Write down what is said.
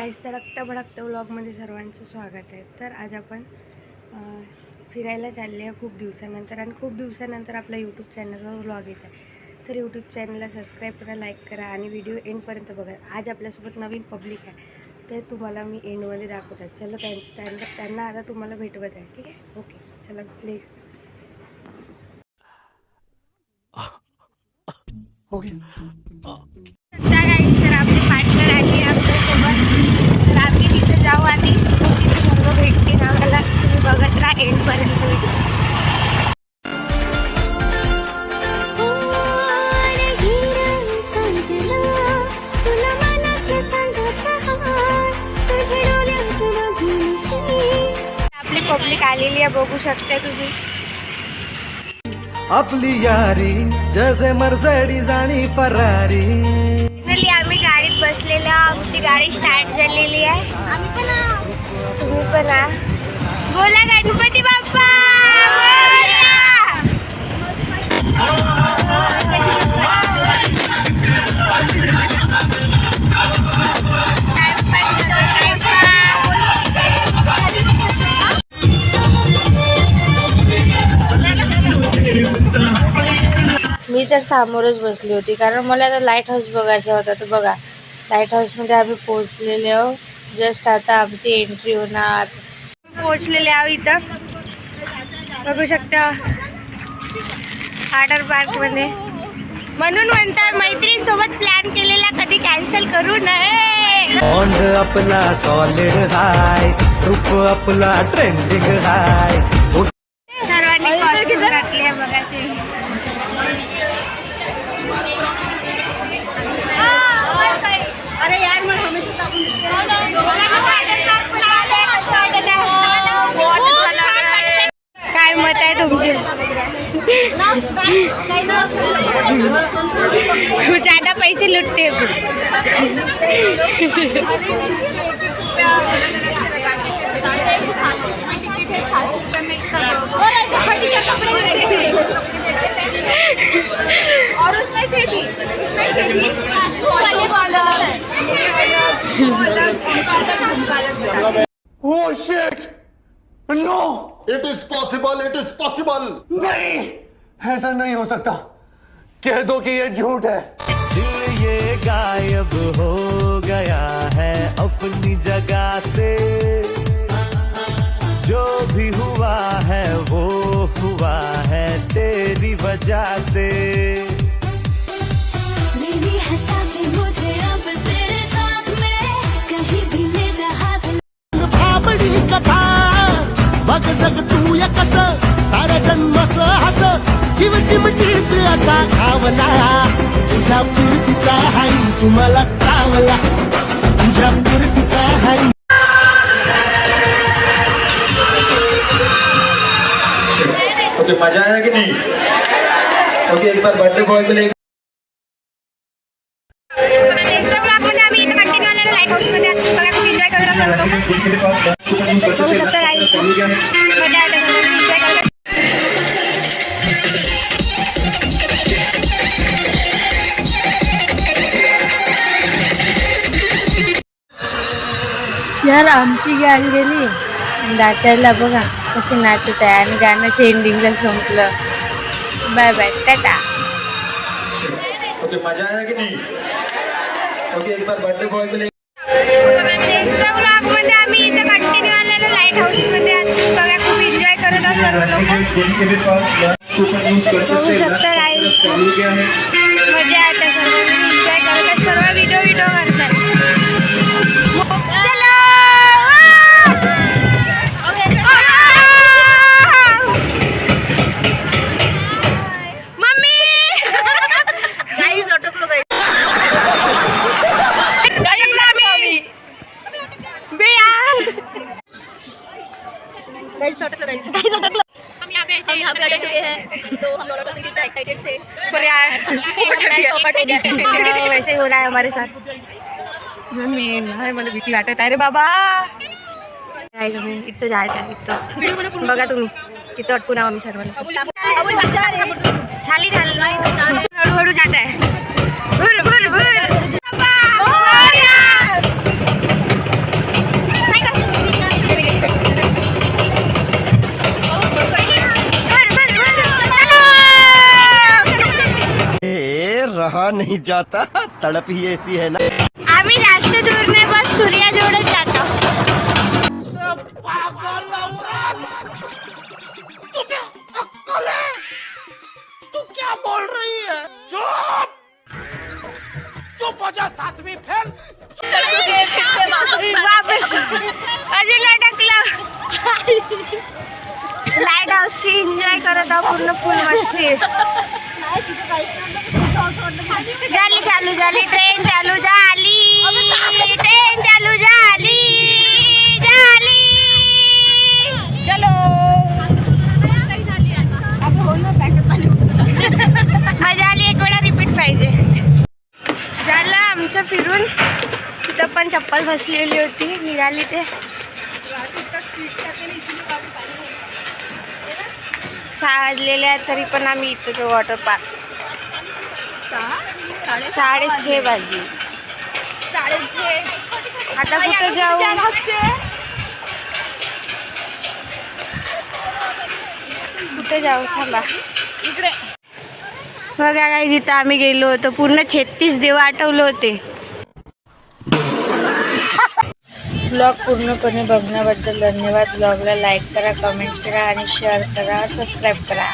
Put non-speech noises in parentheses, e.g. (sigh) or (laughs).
गाईस तडकता भडकता व्लॉगमध्ये सर्वांचं स्वागत आहे. तर आज आपण फिरायला चालले आहे खूप दिवसानंतर आणि खूप दिवसानंतर आपल्या यूट्यूब चॅनलवर व्लॉग येत आहे. तर यूट्यूब चॅनलला सबस्क्राईब करा लाईक करा आणि व्हिडिओ एंडपर्यंत बघा. आज आपल्यासोबत नवीन पब्लिक आहे. ते तुम्हाला मी एंडमध्ये दाखवत आहे. चलो त्यांचं त्यांना त्यांना आता तुम्हाला भेटवत आहे. ठीक आहे? ओके चला प्लीज ओके गाईस तर आपली पार्टनर आली आमच्यासोबत तर आम्ही तिथे सर्व भेटतील आम्हाला तुम्ही बघत राहा एंडपर्यंत पब्लिक आलेली आहे बघू शकता तुम्ही. आपली यारी जसे मर्सडीज आणि फरारी. आम्ही गाडीत बसलेलो आहोत. आमची गाडी स्टार्ट झालेली आहे. मी पण आ. बोला गणपती बाप्पा मी तर समोरच बसली होती कारण मला आता लाइट हाऊस बघायचा होता. तर बघा लाइट हाऊसमध्ये आम्ही पोहोचलेले आहोत. जस्ट आता आमची एंट्री होणार. पोहोचलेले आहो इथं. बघू शकता. वॉटर पार्कमध्ये म्हणून म्हणतात मैत्रीणसोबत प्लॅन केलेला कधी कॅन्सल करू नये. आपला सॉलिड हाय रूप आपला ट्रेंडिंग हाय मत है तुम्हें ज़्यादा पैसे लुटते. और उसमें से उसमें से अलग अलग अलग अलग अलग It is possible it is possible नहीं ऐसा नहीं हो सकता। कह दो कि ये झूठ है। दिल ये गायब हो गया है अपनी जगह से। जो भी हुआ है वो हुआ है तेरी वजह से। असा खावला तुझ्या पुरतीचा हाई तुम्हाला चावला तुझ्या पुरतीचा हाई ओके मजा आया कि नहीं? ओके एक बार बर्थडे बॉय के लिए बघा शकता. यार आमची गाडी गेली. नाचायला बघा कसे नाचत आहे. आणि गाण्याचं एंडिंगला संपलं. Bye bye Tata. ओके मजा आया कि नहीं? ओके एक बार बर्थडे बॉय के लिए ब्लॉगमध्ये आम्ही इथं कंटिन्यू आलेलो लाइट हाऊसमध्ये बघा खूप एन्जॉय करत असतो बघू शकता. तो हम लोग (laughs) तो कितना एक्साइटेड थे. वैसे ही हो रहा है हमारे साथ. मम्मी नाही मला भीती वाटत आहे. रे बाबा! जायचं इथं जायचं इथं. बघा तुम्ही. तिथं अटकून आहो आम्ही सर्वांना झाली झालं. हळूहळू जात आहे. भुर भुर भुर. जाता। तड़प ही ऐसी है ना। आम्ही जास्त दूर नाही बस सूर्याजवळच जातो. तू क्या बोल रही है चुप चुप हो जा सातवीं फेल वापस अजून अटकलं लाइट हाऊस एन्जॉय करत आहोत पूर्ण फुल मस्ती. झाली चालू झाली ट्रेन चालू झाली ट्रेन चालू झाली झाली. चलो. मजा आली एक वेळा रिपीट पाहिजे. झालं आमचं फिरून. तिथं पण चप्पल फसलेली होती निघाली ते. सहा आहेत तरी पण आम्ही इथं वॉटर पार्क साडेछे वाजले. आता कुठं जाऊ? कुठे जाऊ? थांबा. बघा काय जिथं आम्ही गेलो होतो. पूर्ण छत्तीस देव आठवले होते. ब्लॉग पूर्णपणे बघण्याबद्दल धन्यवाद. ब्लॉगला लाईक करा कमेंट करा आणि शेअर करा. सबस्क्राईब करा.